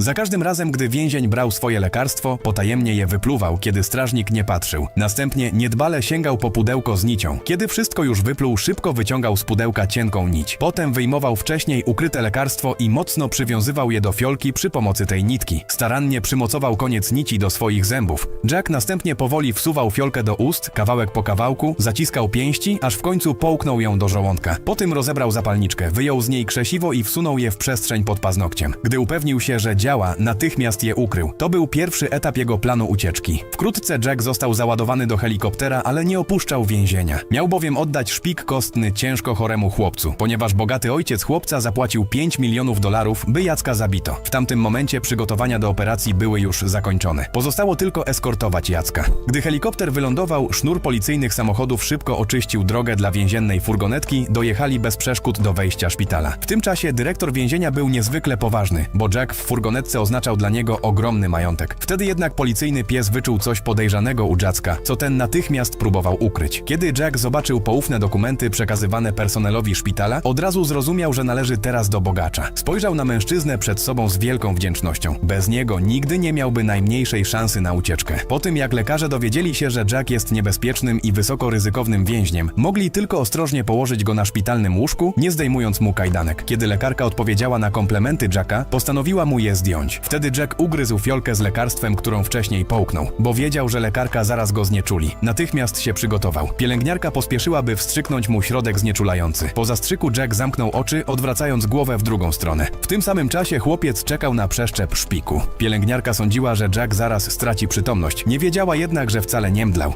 Za każdym razem, gdy więzień brał swoje lekarstwo, potajemnie je wypluwał, kiedy strażnik nie patrzył. Następnie niedbale sięgał po pudełko z nicią. Kiedy wszystko już wypluł, szybko wyciągał z pudełka cienką nić. Potem wyjmował wcześniej ukryte lekarstwo i mocno przywiązywał je do fiolki przy pomocy tej nitki. Starannie przymocował koniec nici do swoich zębów. Jack następnie powoli wsuwał fiolkę do ust, kawałek po kawałku, zaciskał pięści, aż w końcu połknął ją do żołądka. Potem rozebrał zapalniczkę, wyjął z niej krzesiwo i wsunął je w przestrzeń pod paznokciem. Gdy upewnił się, że działa, natychmiast je ukrył. To był pierwszy etap jego planu ucieczki. Wkrótce Jack został załadowany do helikoptera, ale nie opuszczał więzienia. Miał bowiem oddać szpik kostny ciężko choremu chłopcu, ponieważ bogaty ojciec chłopca zapłacił 5 milionów dolarów, by Jacka zabito. W tamtym momencie przygotowania do operacji były już zakończone. Pozostało tylko eskortować Jacka. Gdy helikopter wylądował, sznur policyjnych samochodów szybko oczyścił drogę dla więziennej furgonetki, dojechali bez przeszkód do wejścia szpitala. W tym czasie dyrektor więzienia był niezwykle poważny, bo Jack w furgonetce oznaczał dla niego ogromny majątek. Wtedy jednak policyjny pies wyczuł coś podejrzanego u Jacka, co ten natychmiast próbował ukryć. Kiedy Jack zobaczył poufne dokumenty przekazywane personelowi szpitala, od razu zrozumiał, że należy teraz do bogacza. Spojrzał na mężczyznę przed sobą z wielką wdzięcznością. Bez niego nigdy nie miałby najmniejszej szansy na ucieczkę. Po tym jak lekarze dowiedzieli się, że Jack jest niebezpiecznym i wysoko ryzykownym więźniem, mogli tylko ostrożnie położyć go na szpitalnym łóżku, nie zdejmując mu kajdanek. Kiedy lekarka odpowiedziała na komplementy Jacka, postanowiła mu je zdjąć. Wtedy Jack ugryzł fiolkę z lekarstwem, którą wcześniej połknął, bo wiedział, że lekarka zaraz go znieczuli. Natychmiast się przygotował. Pielęgniarka pospieszyła, by wstrzyknąć mu środek znieczulający. Po zastrzyku Jack zamknął oczy, odwracając głowę w drugą stronę. W tym samym czasie chłopiec czekał na przeszczep szpiku. Pielęgniarka sądziła, że Jack zaraz straci przytomność. Nie wiedziała jednak, że wcale nie mdlał.